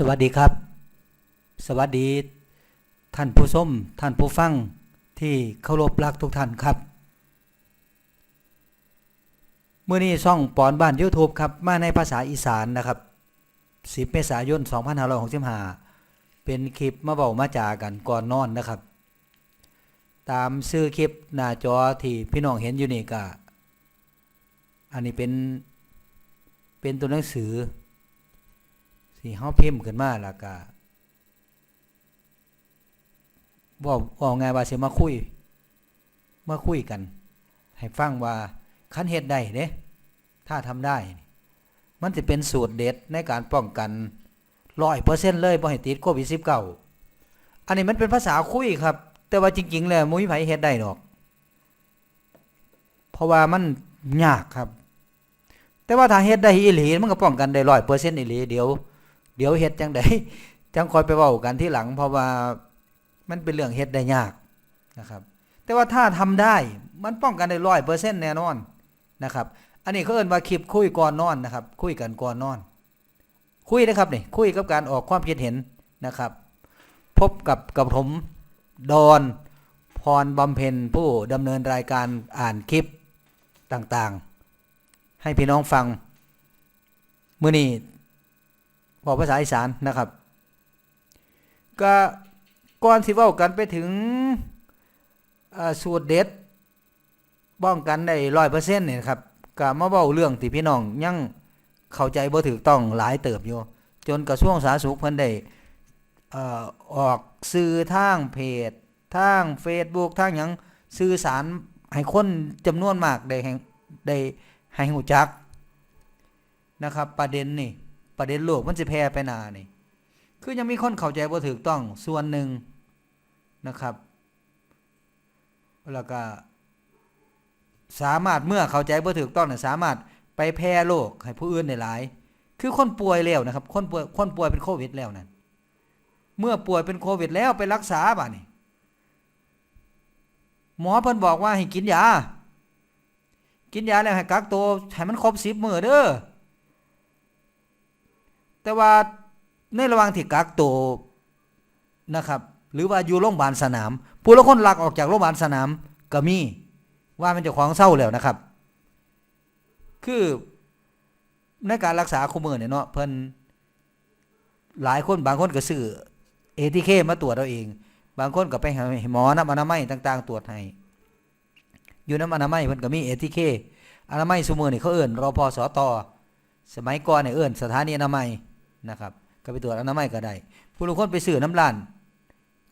สวัสดีครับ สวัสดี ท่านผู้ชมท่านผู้ฟังที่เคารพรักทุกท่านครับเมื่อนี้ช่องปอนบ้าน YouTube ครับ มาในภาษาอีสานนะครับ 10 เมษายน 2565 เป็นคลิปมาเบามาจากันก่อนนอนนะครับ ตามซื้อคลิปหน้าจอที่พี่น้องเห็นอยู่นี่ก็อันนี้เป็นเป็นตัวหนังสือ ที่เฮาพิมพ์ขึ้นมาแล้วก็บอกบอกไงว่าเสิมาคุยมาคุยกัน ให้ฟังว่าคันเฮ็ดได้เด้ถ้าทำได้ มันจะเป็นสูตรเด็ดในการป้องกัน100%เปอร์เซ็นต์เลยบ่ให้ติดโควิด19อันนี้มันเป็นภาษาคุยครับ แต่ว่าจริง ๆ แล้วบ่มีไผเฮ็ดได้ดอก เพราะว่ามันยากครับ แต่ว่าถ้าเฮ็ดได้อีหลีมันก็ป้องกันได้100%อีหลีเดี๋ยว เดี๋ยวเฮ็ดจังไดจังคอยไปเว้ากันที่หลัง เพราะว่ามันเป็นเรื่องเฮ็ดได้ยากนะครับ แต่ว่าถ้าทำได้มันป้องกันได้ร้อยเปอร์เซ็นต์แน่นอนนะครับ อันนี้เขาเอิ้นว่าคลิปคุยก่อนนอนนะครับ คุยกันก่อนนอน คุยนะครับนี่คุยกับการออกความคิดเห็นนะครับ พบกับกับผมดอนพรบำเพ็ญผู้ดำเนินรายการอ่านคลิปต่างๆ ให้พี่น้องฟัง มื้อนี้ บอกภาษาอีสานนะครับ ก็ก่อนที่เว้ากันไปถึงสูตรเด็ดป้องกันได้ร้อยเปอร์เซ็นต์เนี่ยครับก็มาเว้าเรื่องที่พี่น้องยังเข้าใจบ่ถูกต้องหลายเติบอยู่จนกระทรวงสาธารณสุขเพิ่นได้อออกสื่อทางเพจทาง Facebook ทางหยังสื่อสารให้คนจำนวนมากได้ได้ให้หูจักนะครับ ประเด็นนี่ ประเด็นโลกมันจะแพร่ไปนานี่ คือยังมีคนเข้าใจบ่ถูกต้องส่วนหนึ่งนะครับ แล้วก็สามารถเมื่อเข้าใจบ่ถูกต้องเนี่ยสามารถไปแพร่โรคให้ผู้อื่นได้หลาย คือคนป่วยแล้วนะครับ คนป่วยคนป่วยเป็นโควิดแล้วนั่นเมื่อป่วยเป็นโควิดแล้วไปรักษาบ่านี่หมอเพิ่นบอกว่าให้กินยา กินยาแล้วให้กักตัวให้มันครบ10มื้อเด้อ แต่ว่าในระหว่างที่กักตัวนะครับ หรือว่าอยู่โรงพยาบาลสนาม ผู้ละคนหลักออกจากโรงพยาบาลสนามก็มีว่ามันเจะของเศร้าแล้วนะครับ คือในการรักษาคุมมือเนี่ยเนาะเพิ่นหลายคนบางคนก็ซื้อเอทีเคมาตรวจเอาเอง บางคนก็ไปหาหมอน้ำอนามัยต่างๆ ตรวจให้อยู่น้ำอนามัยเพิ่นก็มีเอทีเคอนามัยซุมือนี่เขาเอิ่นรอพอสอตอสมัยก่อนเนี่ยเอิ่นสถานีอนามัย นะครับ ก็ไปตรวจอนามัยก็ได้ ผู้ลางคนไปซื้อน้ำร้าน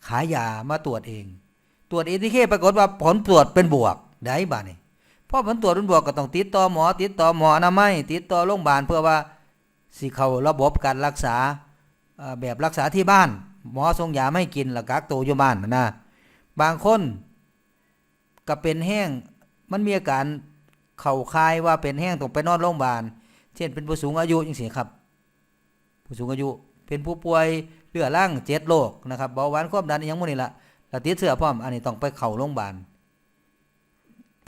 ขายยามาตรวจเอง ตรวจเอทีเคปรากฏว่าผลตรวจเป็นบวกได้บ้านี่พราะผลตรวจเป็นบวกก็ต้องติดต่อหมอ ติดต่อหมออนามัยติดต่อโรงพยาบาลเพื่อว่าสิเขาระบบการรักษาแบบรักษาที่บ้าน หมอส่งยาไม่กินแล้วกักตัวอยู่บ้านนะบางคนก็เป็นแห้งมันมีอาการเข่าคายว่าเป็นแห้งต้องไปนอนโรงพยาบาล เช่นเป็นผู้สูงอายุจังซี่ครับ ผู้สูงอายุ เป็นผู้ป่วยเรื้อรังเจ็ดโรคนะครับเบาหวานความดันอหยังหมดนี่ละแล้วติดเชื้อพร้อมอันนี้ต้องไปเข้าโรงพยาบาล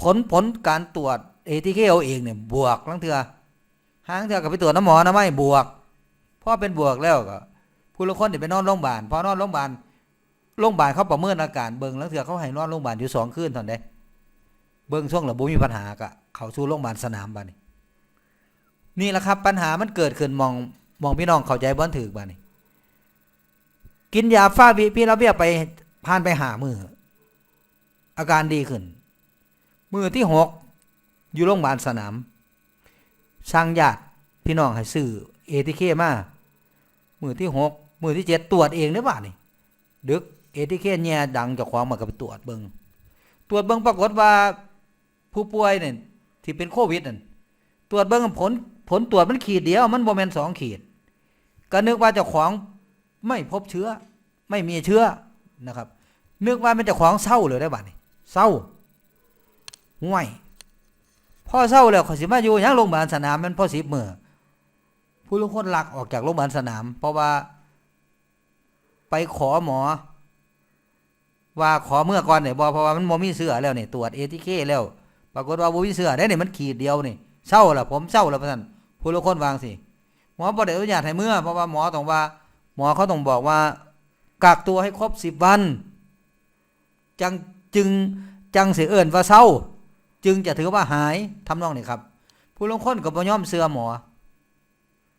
ผลผลการตรวจเอทีเคเอาเองเนี่ยบวกลังเถื่อหางเถื่อกับไปตรวจน้ำหมอนะไม่บวกเพราะเป็นบวกแล้วก็ผู้ละคนที่ไปนอนโรงพยาบาลพอนอนโรงพยาบาลโรงพยาบาลเขาประเมินอาการเบิ่งลังเถื่อเขาให้นอนโรงพยาบาลอยู่สองคืนตอนใดเบิ่งช่วงหระบุมีปัญหากะเขาสู่โรงพยาบาลสนามบ้านี่นี่แหละครับ ปัญหามันเกิดขึ้นมอง มองพี่น้องเข้าใจบ้นถือบ้านี่กินยาฟาวิพี่เราเบียไปผ่านไปหามืออาการดีขึ้น มือที่หกอยู่โรงพยาบาลสนามสั่งญาติพี่น้องให้ซื้อเอทีเคมามือที่หกมือที่เจ็ดตรวจเองได้บ้านี่ดึกเอทีเคแย่ดังจากความมากับไปตรวจเบิงตรวจเบิงปรากฏว่าผู้ป่วยเนี่ยที่เป็นโควิดนั่นตรวจเบิงผล ผลตรวจมันขีดเดียว มันโมเมนสองขีด ก็นึกว่าเจ้าของไม่พบเชื้อ ไม่มีเชื้อนะครับ นึกว่าเป็นเจ้าของเศร้าเลยได้บ้านี่เศร้าห่วยพ่อเศร้าแล้วขอสิมาอยู่ยังโรงพยาบาลสนามมันพ่อสิบเมือผู้ลงคนหลักออกจากโรงพยาบาลสนาม เพราะว่า ไปขอหมอ ว่าขอเมื่อก่อนเนี่ยบอเพราะว่ามันโมมีเสื้อแล้วเนี่ยตรวจเอทีเคแล้ว ปรากฏว่าโมมีเสื้อได้เนี่ยมันขีดเดียวนี่เศร้าละผมเศร้าละท่าน ผู้ลงคนวางสิหมอบ่ได้อนุญาตให้เมื่อ เพราะว่าหมอต้องว่า หมอเขาต้องบอกว่ากักตัวให้ครบสิบวัน จังจึงจังเสียเอินว่าเศร้า จึงจะถือว่าหายทำนองนี้ครับ ผู้ลงคนกับบ่ยอมเสือหมอ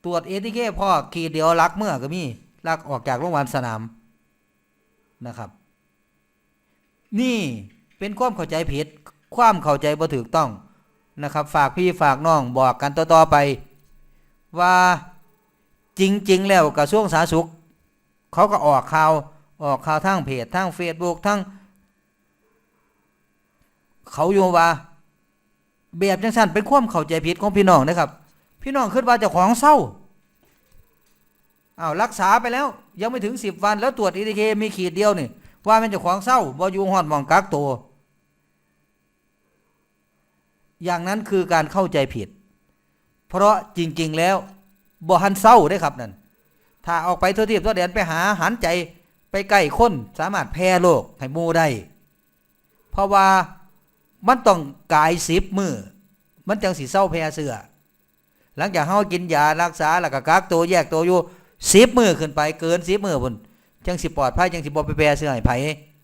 ตรวจเอทีเคพ่อขีดเดียวลักเมื่อก็มีลักออกจากโรงพยาบาลสนามนะครับ นี่เป็นความเข้าใจผิด ความเข้าใจบ่ถูกต้องนะครับ ฝากพี่ฝากน้องบอกกันต่อๆไป ว่าจริง ๆ แล้วกระทรวงสาธารณสุข เขาก็ออกข่าวออกข่าวทางเพจทางเฟซบุ๊กทางเขาโยว่าแบบจังสั้นเป็นความเข้าใจผิดของพี่น้องนะครับ พี่น้องคิดว่าจ้าของเศร้าอ้าวรักษาไปแล้ว ยังไม่ถึงสิบวันแล้วตรวจอีทีเคมีขีดเดียวนี่ว่าเป็นจ้าของเศร้าบ่อยู่หอดมองกักตัวอย่างนั้นคือการเข้าใจผิด เพราะจริง ๆ แล้วบ่หันเศร้าได้ครับนั่นถ้าออกไปทั่วทิพย์ทั่วแดนไปหาหันใจไปใกล้คนสามารถแพร่โรคให้มูได้ เพราะว่ามันต้องกายสิบมือมันจังสีเศร้าแพร่เสือหลังจากเฮากินยารักษาแล้วก็กักตัวแยกตัวอยู่สิบมือขึ้นไปเกินสิบมือพุ่นจังสิปลอดภัยจังสิบ่ไปแพร่เสือให้ไผ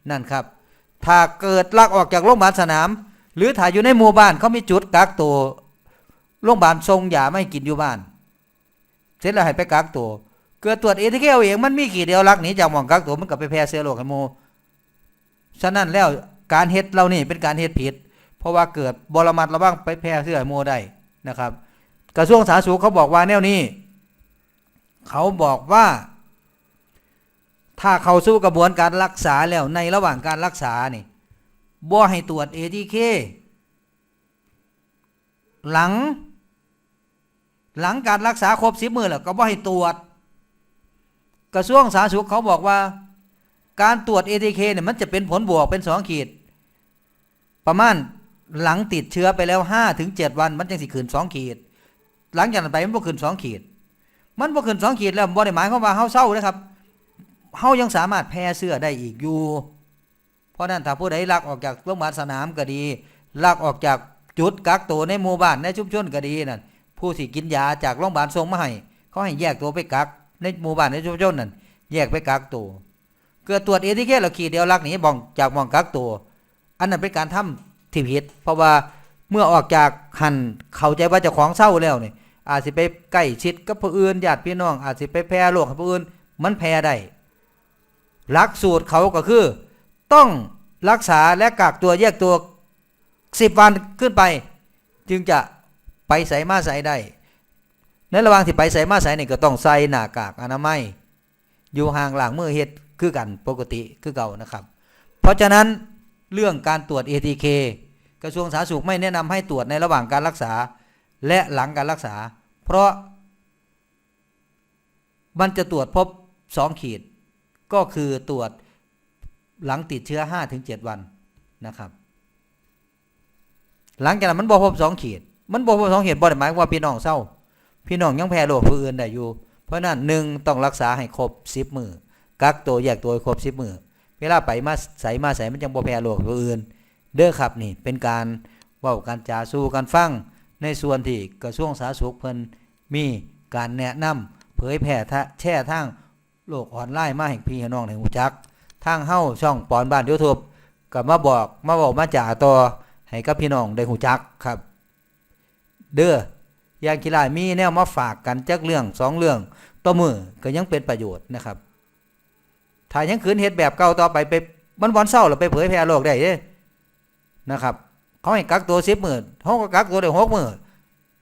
นั่นครับ ถ้าเกิดลักออกจากโรงพยาบาลสนาม หรือถ้าอยู่ในหมู่บ้านเขามีจุดกักตัว โรงพยาบาลทรงยาไม่กินอยู่บ้าน เสร็จแล้วให้ไปกักตัว เกิดตรวจเอทีเคเองมันมีกี่เดียวลักหนีจากหมองกักตัวมันก็ไปแพร่เชื้อโรคให้หมู่ฉะนั้นแล้วการเฮ็ดเรานี่เป็นการเฮ็ดผิด เพราะว่าเกิดบรมัดระวังไปแพร่เชื้อให้หมู่ได้นะครับ กระทรวงสาธารณสุขเขาบอกว่าแนวนี้ เขาบอกว่าถ้าเขาสู่กระบวนการรักษาแล้วในระหว่างการรักษานี่บ่ให้ตรวจ ATK หลัง หลังการรักษาครบสิบมือแล้วก็บ่ให้ตรวจ กระทรวงสาธารณสุขเขาบอกว่า การตรวจ ATK เนี่ยมันจะเป็นผลบวกเป็นสองขีด ประมาณหลังติดเชื้อไปแล้วห้าถึงเจ็ดวัน มันจังสิขืนสองขีด หลังจากนั้นไปมันบ่ขืนสองขีด มันบ่ขืนสองขีดแล้วบ่ได้หมายความว่าเฮาเศร้านะครับเฮายังสามารถแพร่เสื้อได้อีกอยู่ เพราะนั้นถ้าผู้ใดลักออกจากโรงพยาบาลสนามก็ดีลักออกจากจุดกักตัวในหมู่บ้านในชุมชนก็ดีนั่น ผู้ที่กินยาจากโรงพยาบาลส่งมาให้เขาให้แยกตัวไปกัก ในหมู่บ้านในชุมชนนั่นแยกไปกักตัวเกิดตรวจเอทีเคแล้วขีดเดียวลักหนีบ่องจากบองกักตัว อันนั้นเป็นการทำที่ผิดเพราะว่าเมื่อออกจากหันเข้าใจว่าจ้าของเศร้าแล้วนี่อาจสิไปใกล้ชิดกับผู้อื่นญาติพี่น้อง อาจสิไปแพร่โรคให้ผู้อื่น มันแพร่ได้หลักสูตรเขาก็คือ ต้องรักษาและกักตัวแยกตัวสิบวันขึ้นไป จึงจะ ไปใส่มาใส่ได้ ในระหว่างที่ไปใส่มาใส่นี่ก็ต้องใส่หน้ากากอนามัย อยู่ห่างหลังมือเฮ็ดคือกันปกติคือเก่านะครับ เพราะฉะนั้นเรื่องการตรวจ ATK กระทรวงสาธารณสุขไม่แนะนำให้ตรวจในระหว่างการรักษาและหลังการรักษา เพราะมันจะตรวจพบสองขีด ก็คือตรวจหลังติดเชื้อ5ถึง7วันนะครับ หลังจากนั้นมันบ่พบสองขีด มันบ่พบสองขีดบ่ได้หมายว่าพี่น้องเศร้า พี่น้องยังแพ้โรคผู้อื่นได้อยู่ เพราะนั้นหนึ่งต้องรักษาให้ครบ10มือกักตัวแยกตัวครบ10มือเวลาไปมาใส่มาใส่มันจังบ่แพ้โรคผู้อื่น เด้อครับนี่เป็นการเว้าการจาสู่กันฟังในส่วนที่กระทรวงสาธารณสุขเพิ่นมีการแนะนำเผยแพร่ทะแช่ทางโลกออนไลน์มาให้พี่น้องได้รู้จักทางเฮ้าช่องปอนบ้านยูทูบก็มาบอกมาบอกมาจ่าต่อให้กับพี่น้องได้หูจักครับ เด้อยางกีฬามีแนวมาฝากกันจักเรื่องสองเรื่องต่อมือก็ยังเป็นประโยชน์นะครับ ถ้ายังขืนเฮ็ดแบบเก่าต่อไปไปมันวันเศร้าเราไปเผยแพร่โลกได้เด้นะครับเขาให้กักตัวสิบหมื่นเขาก็กักตัวได้หกหมื่น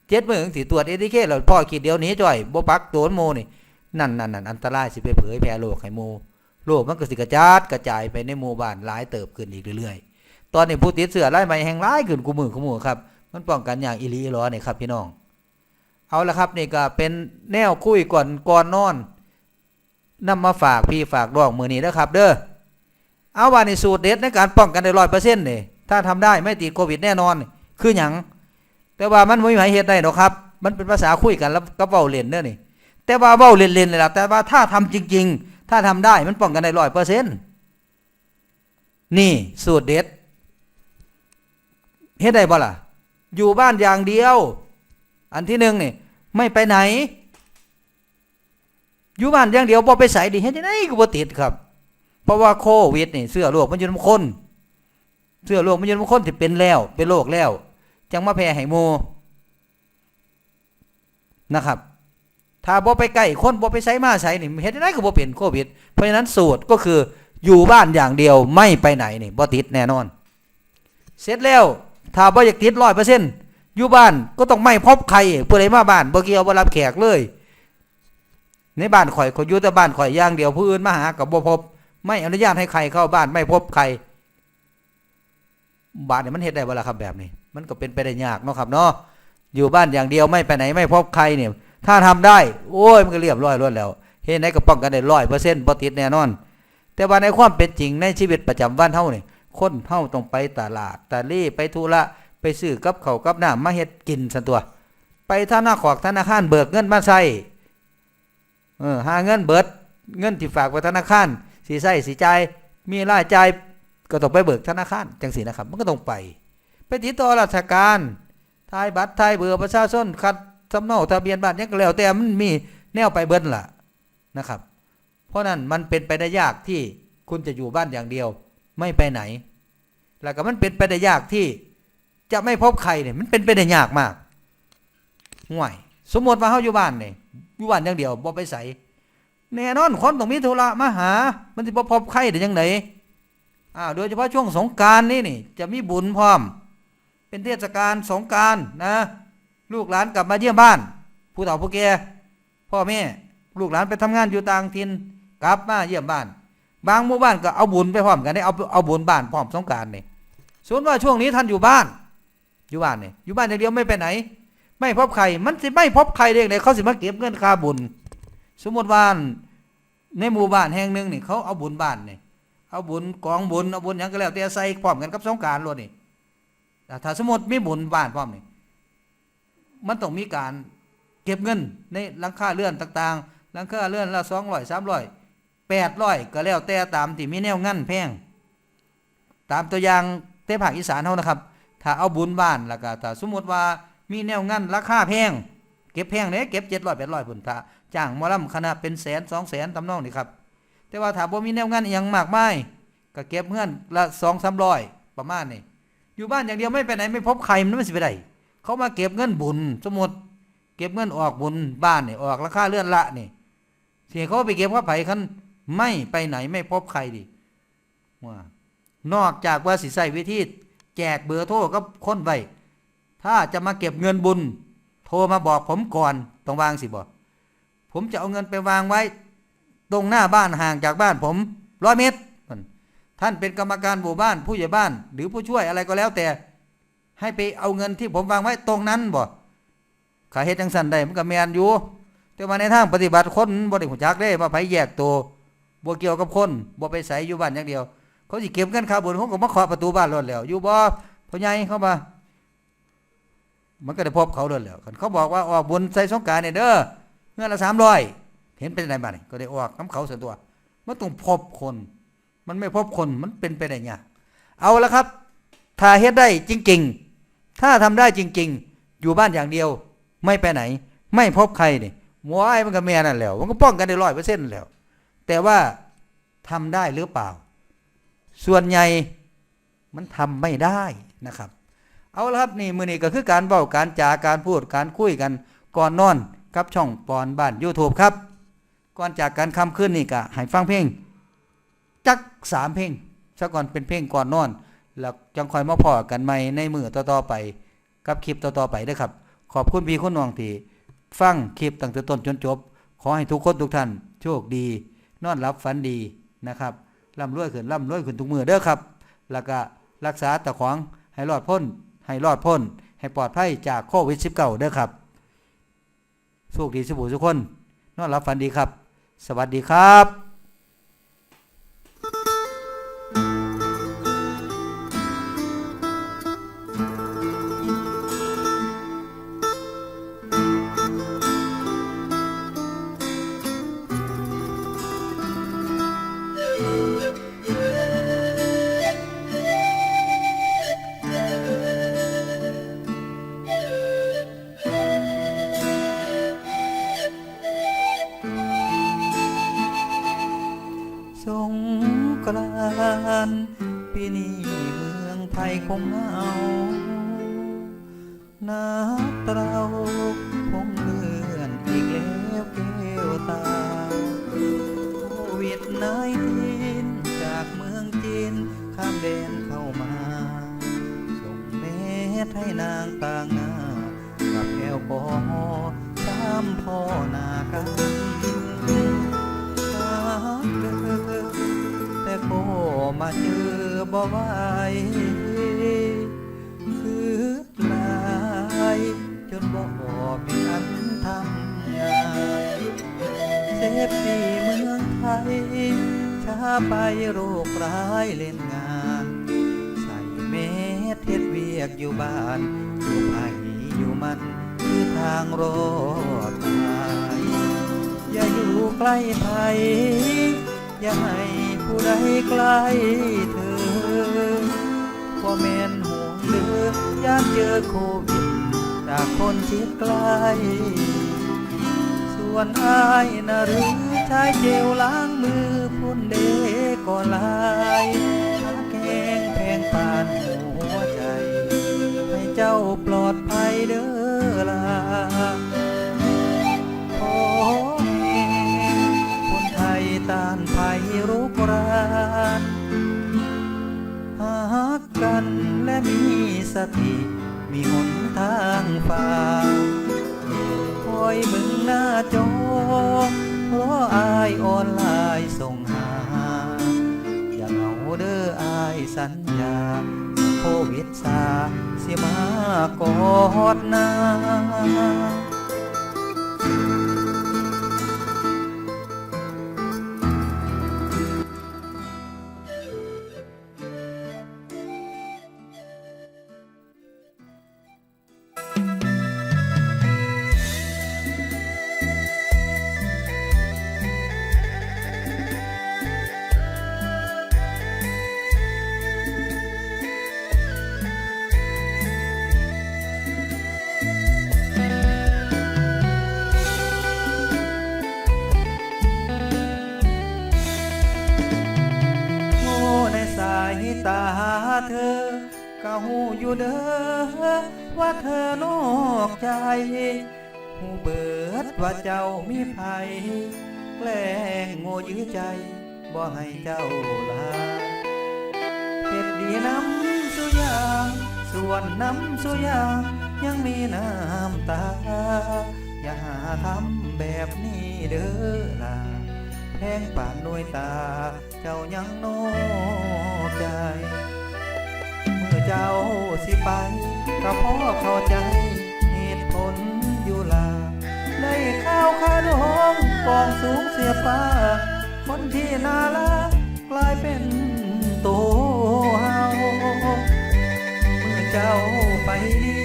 เจ็ดหมื่นสิตรวจเอทีเคเราพ่อขีดเดียวนี้จ่อยบ่ปักตัวโมนี่นั่นนั่นนั่นอันตรายสิไปเผยแพร่โลกให้โมโรคมันก็สิกระจาดกระจายไปในหมู่บ้านหลายเติบขึ้นอีกเรื่อยๆ ตอนนี้ผู้ติดเชื้อรายใหม่แห่งหลายขึ้นกูมือกูมือครับ มันป้องกันอย่างอีหลีอีหลอนี่ครับพี่น้อง เอาละครับนี่ก็เป็นแนวคุยก่อนก่อนนอนนำมาฝากพี่ฝากดองมือนี้นะครับ เด้อเอาว่าในสูตรเด็ดในการป้องกันได้ร้อยเปอร์เซ็นต์นี่ถ้าทำได้ไม่ติดโควิดแน่นอน คือหยังแต่ว่ามันไม่มีเฮ็ดได้หรอกครับ มันเป็นภาษาคุยกันแล้วก็เว้าเล่นเด้อนี่ แต่ว่าเว้าเล่นๆเลยล่ะแต่ว่าถ้าทำจริง ๆ ถ้าทำได้มันป้องกันได้ร้อยเปอร์เซ็นต์นี่สูตรเด็ดเฮ็ดได้บ่ล่ะ อยู่บ้านอย่างเดียว อันที่หนึ่งนี่ไม่ไปไหน อยู่บ้านอย่างเดียวบ่ไปใส่ดิเฮ็ดจังไดก็บ่ติดครับ เพราะว่าโควิดนี่เสื้อโรคมันอยู่นำคนเสื้อโรคมันอยู่นำคนที่เป็นแล้ว เป็นโรคแล้ว จังมาแพร่ให้หมู่นะครับ ถ้าบ่ไปใกล้คนบ่ไปใส่มาใส่นี่เฮ็ดจังไดก็บ่เป็นโควิด เพราะฉะนั้นสูตรก็คืออยู่บ้านอย่างเดียวไม่ไปไหนนี่บ่ติดแน่นอน เสร็จแล้ว ถ้าบ่อยากติด100%อร์เซ็นต์อยู่บ้านก็ต้องไม่พบใครผู้ใดมาบ้านบ่เกี่ยวบ่รับแขกเลย ในบ้านข่อยขอยอยู่แต่บ้านข่อยอย่างเดียวผู้อื่นมาหากับบ่พบ ไม่อนุญาตให้ใครเข้าบ้านไม่พบใครบ้านเนี่ยมันเฮ็ดได้บ่ล่ะครับแบบนี้ มันก็เป็นไปได้ยากเนาะครับเนาะอยู่บ้านอย่างเดียวไม่ไปไหนไม่พบใครเนี่ย ถ้าทำได้ โอ้ยมันก็เรียบร้อยรวดแล้วเฮ็ดไหนก็ป้องกันได้ร้อยเปอร์เซ็นต์บ่ติดแน่นอน แต่ว่าในความเป็นจริงในชีวิตประจำวันเฮานี่ คนเฮาต้องไปตลาดตะลี่ไปธุระไปซื้อกับเขากับน้ำมาเฮ็ดกินสันตัว ไปธนาคารธนาคารเบิกเงินมาใช้เออหาเงินเบิด เงินที่ฝากไว้ธนาคารสีใช้สีจ่ายมีรายจ่ายก็ต้องไปเบิกธนาคารจังสีนะครับ มันก็ต้องไป ไปติดต่อราชการทายบัตรทายเบอร์ประชาชนคัดสำเนาทะเบียนบ้านยังแล้วแต่มันมีแนวไปเบิดล่ะนะครับ เพราะนั้นมันเป็นไปได้ยากที่คุณจะอยู่บ้านอย่างเดียว ไม่ไปไหน แล้วก็มันเป็นไปได้ยากที่จะไม่พบใครเนี่ยมันเป็นไปได้ยากมากห่วย สมมติว่าเฮาอยู่บ้านเนี่ยอยู่บ้านอย่างเดียวบ่ไปใส่แน่นอนคนต้องมีธุระมาหา มันสิบ่พบใครได้จังไดอ่าโดยเฉพาะช่วงสงการนี่นี่ จะมีบุญพร้อม เป็นเทศกาลสงการนะ ลูกหลานกลับมาเยี่ยมบ้าน ผู้เฒ่าผู้แก่พ่อแม่ลูกหลานไปทำงานอยู่ต่างถิ่นกลับมาเยี่ยมบ้าน บางหมู่บ้านก็เอาบุญไปพร้อมกันได้เอาเอาบุญบ้านพร้อมสงการนี่ส่วนว่าช่วงนี้ท่านอยู่บ้าน อยู่บ้านนี่อยู่บ้านอย่างเดียวไม่ไปไหน ไม่พบใครมันสิไม่พบใครเด็กเลยเขาสิมาเก็บเงินค่าบุญ สมมติว่าในหมู่บ้านแห่งหนึ่งนี่เขาเอาบุญบ้านนี่เอาบุญกองบุญเอาบุญหยังก็แล้วแต่ใส่พร้อมกันกับสงการล้วนนี่แต่ถ้าสมมติมีบุญบ้านพร้อมนี่มันต้องมีการเก็บเงินในหลังค่าเลื่อนต่างๆหลังค่าเลื่อนละสองร้อยสามร้อย แปดร้อยก็แล้วแต่ตามที่มีแนวงั้นแพง ตามตัวอย่างเทภาคอีสานเท่านะครับ ถ้าเอาบุญบ้านแล้วก็ถ้าสมมติว่ามีแนวงั้นราคาแพง เก็บแพงเนี่ยเก็บเจ็ดร้อยแปดร้อยพุ่นถ้าจ้างมอลำคณะเป็นแสนสองแสนตำนองนี่ครับ แต่ว่าถ้าบ่มีแนวงั้นอหยังมากมายก็เก็บเงินละสองสามร้อยประมาณนี้อยู่บ้านอย่างเดียวไม่ไปไหนไม่พบใครมันไม่สิไปได้เขามาเก็บเงินบุญสมมติเก็บเงินออกบุญบ้านนี่ออกราคาเลื่อนละนี่เสียเขาไปเก็บว่าไผ่คัน ไม่ไปไหนไม่พบใครดิว่านอกจากว่าสิใส่วิธีแจกเบอร์โทรกับคนไว้ถ้าจะมาเก็บเงินบุญ โทรมาบอกผมก่อนต้องวางสิบอกผมจะเอาเงินไปวางไว้ ตรงหน้าบ้านห่างจากบ้านผมร้อยเมตรท่านเป็นกรรมการหมู่บ้านผู้ใหญ่บ้าน หรือผู้ช่วยอะไรก็แล้วแต่ ให้ไปเอาเงินที่ผมวางไว้ตรงนั้นบ่ขาเฮ็ดจังสันได้มันก็แมนอยู่ แต่ว่าในทางปฏิบัติคนบ่ได้หูจักได้ว่าไผแยกตัว บ่เกี่ยวกับคนบ่ไปใส่อยู่บ้านอย่างเดียว เขาสิเก็บเงินค่าบุญเขาก็มาเคาประตูบ้านรถแล้วอยู่บ่พ่อใหญ่เข้ามามันก็ได้พบเขาเลยแล้วเขาบอกว่าออกบุญใส่สงการเนี่ยเด้อเงินละสามร้อยเห็นเป็นไรบ้างก็ได้ออกน้ำเขาส่วนตัวมันต้องพบคน มันไม่พบคนมันเป็นไปได้ยากเอาละครับ ถ้าเฮ็ดได้จริง ๆ ถ้าทำได้จริง ๆ อยู่บ้านอย่างเดียว ไม่ไปไหน ไม่พบใครนี่หมอไอ้มันก็แม่นั่นแล้ว มันก็ป้องกันได้ร้อยเปอร์เซ็นต์แล้ว แต่ว่าทำได้หรือเปล่า ส่วนใหญ่มันทำไม่ได้นะครับ เอาละครับนี่มือนี้ก็คือการเบ้าการจาการพูดการคุยกันก่อนนอนกับช่องปอนบ้าน YouTube ครับ ก่อนจากการคำขึ้นนี่ก็ให้ฟังเพลงจักสามเพลงซะก่อนเป็นเพลงก่อนนอน แล้วจังคอยมาพอกันใหม่ในมือต่อๆไป กับคลิปต่อๆไปด้วยครับ ขอบคุณพี่คุณน้องที่ฟังคลิปตั้งแต่ต้นจนจบ ขอให้ทุกคนทุกท่านโชคดี นอนรับฝันดีนะครับร่ำรวยขึ้นร่ำรวยขึ้นทุกมือเด้อครับ แล้วก็รักษาตะขวางให้รอดพ้น ให้รอดพ้น ให้ปลอดภัยจากโควิด -19 เด้อครับสุขดีสุขทุกคน นอนรับฝันดีครับ สวัสดีครับ นักเราคงเลื่อนอีกแล้วแก้วตาโควิดนายทีนจากเมืองจีนข้ามแดนเข้ามา ส่งเมตให้นางต่างหน้า กับแอลกอฮอล์ตามพ่อนากันหากเดินแต่ก็มาเจอบ่ไหว นบ่มีอันทำงานเซฟตีเมืองไทย ช้าไปโรคร้ายเล่นงาน ใส่เม็ดเทศเวียกอยู่บ้าน อยู่ไผ่อยู่มันคือทางรอดตายอย่าอยู่ใกล้ไผ่อย่าให้ผู้ใดใกล้เธอพ่อแม่นห่วงเดือย่านเจอโควิด จากคนชิดไกล ส่วนอายนะหรือใช้เจลล้างมือพุ่นเดก็ลายหาแกงแพงปานหัวใจ ให้เจ้าปลอดภัยเด้อลาขอให้คนไทยต้านภัยรุกรานหากกันและมีสติ มีหนทาง ฟ้าคอยมึงหน้าจอราะอายออนไลน์ส่งหา อย่าเหงาเด้ออายสัญญาโควิดซาสิมากอดนา ก็หูอยู่เด้อว่าเธอนอกใจหูเบิดว่าเจ้ามีภัยแกล้งโง่ยื้อใจบ่ให้เจ้าลาเฮ็ดดีน้ำสุยางส่วนน้ำสุยางยังมีน้ำตา อย่าหาทำแบบนี้เด้อล่ะแพงป่านหน่วยตา เจ้ายังโนใจ เจ้าสิไปก็เพราะเข้าใจเหตุผลอยู่ลาได้ข้าวขาดองกองสูงเสียฟ้า คนที่น่ารักกลายเป็นตัวเฮาเมื่อเจ้าไปดี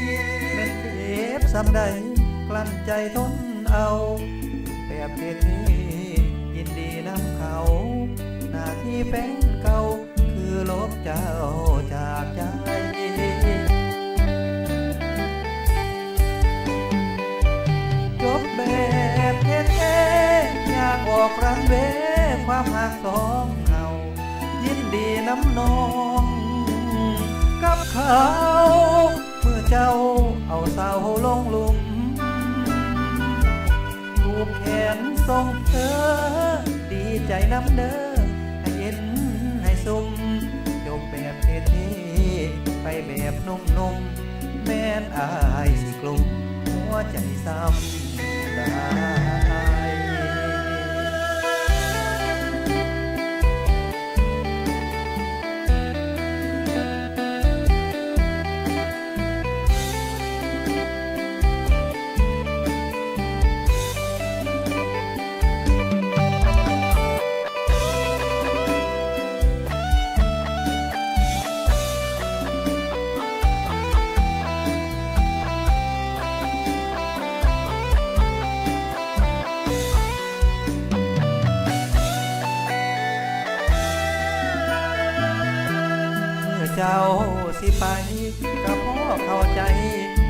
เป็นเจ็บซ้ำใดกลั้นใจทนเอาแบบเท่ยินดีนำเขา หน้าที่เป็นเก่า ลบเจ้าจากใจจบแบบเท่ๆอยากออกรันเวความหักสองเฮายินดีน้ำนองกับเขา เมื่อเจ้าเอาเสาลงหลุมผูกแขนส่งเธอ ดีใจน้ำเด้อให้เย็นให้สุ่ม เท่ๆไปแบบนุ่มๆแม่นอายสิกลุ่มหัวใจซ้ำตา จ้าสิไปกับพ่อเข้าใจ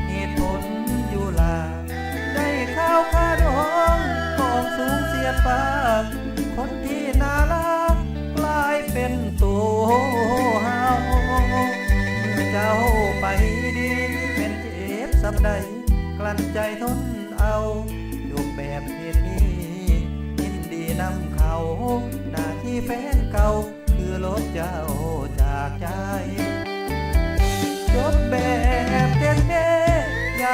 เหตุผลอยู่ลา ได้ข้าวค่าดองของสูงเสียปากคนที่น่ารักกลายเป็นตัวเฮาเเจ้าไปดีเป็นเจ็บสักใดกลั้นใจทนเอาอยู่แบบเหตุนี้ยินดีนำเขาหน้าที่แฟนเก่าคือลบเจ้าจากใจ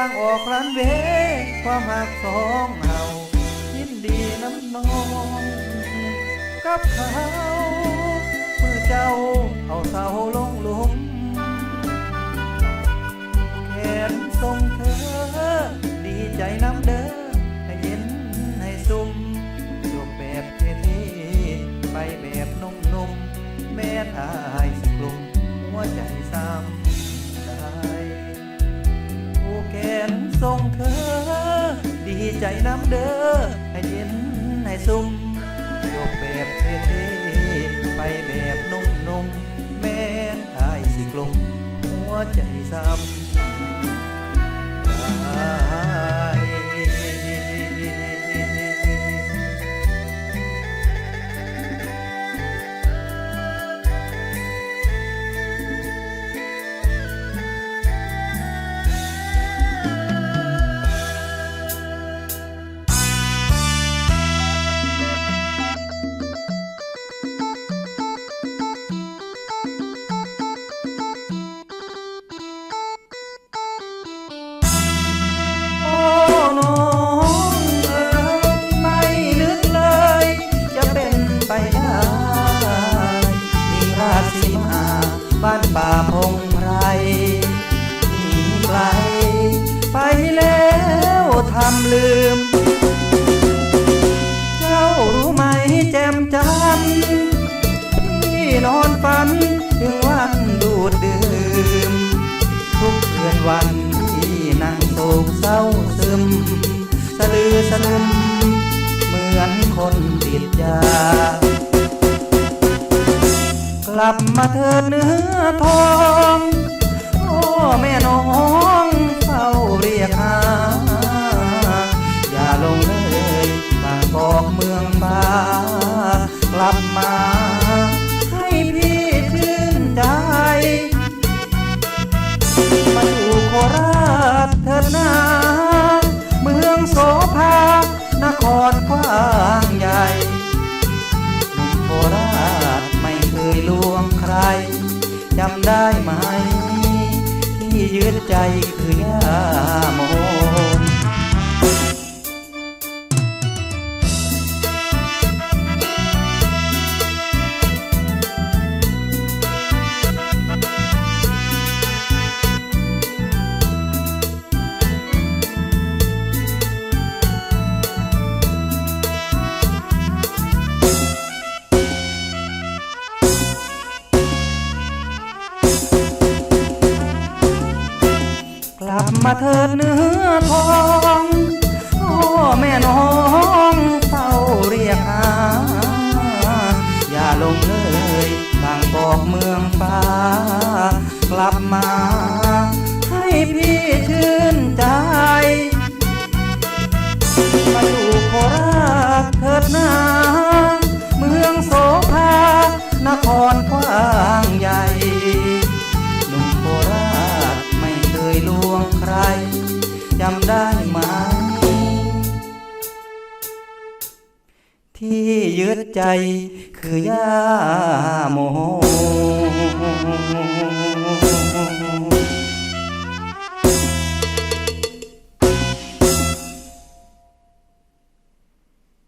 างออกรันเวย์ความหักสองเฮายินดีน้ำนองกับเขาเมื่อเจ้าเอาเสาลงหลุมแขนทรงเธอ ดีใจน้ำเด้อให้เห็นให้ซุ่มจบแบบเท่ๆไปแบบนุ่มๆแม่ทายสกลุ่มหัวใจซ้ำ นทรงเธอ ดีใจน้ำเด้อให้เย็นให้ซุ่มยกแบบเท่ๆไปแบบนุ่มๆแม่ทายสิกลมหัวใจซ้ำะลือสะลึมเหมือนคนติดยากลับมาเถิดเนื้อทอง โอ้แม่น้องเฝ้าเรียกหาอย่าลงเลยบางกอกเมืองบากลับมาให้พี่ชื่นใจมาอยู่โคราชเถิดนา ครกว้างใหญ่หนุ่มโคราชไม่เคยลวงใครจำได้ไหม ที่ยึดใจคือย่าโม ใจ คือย่าโม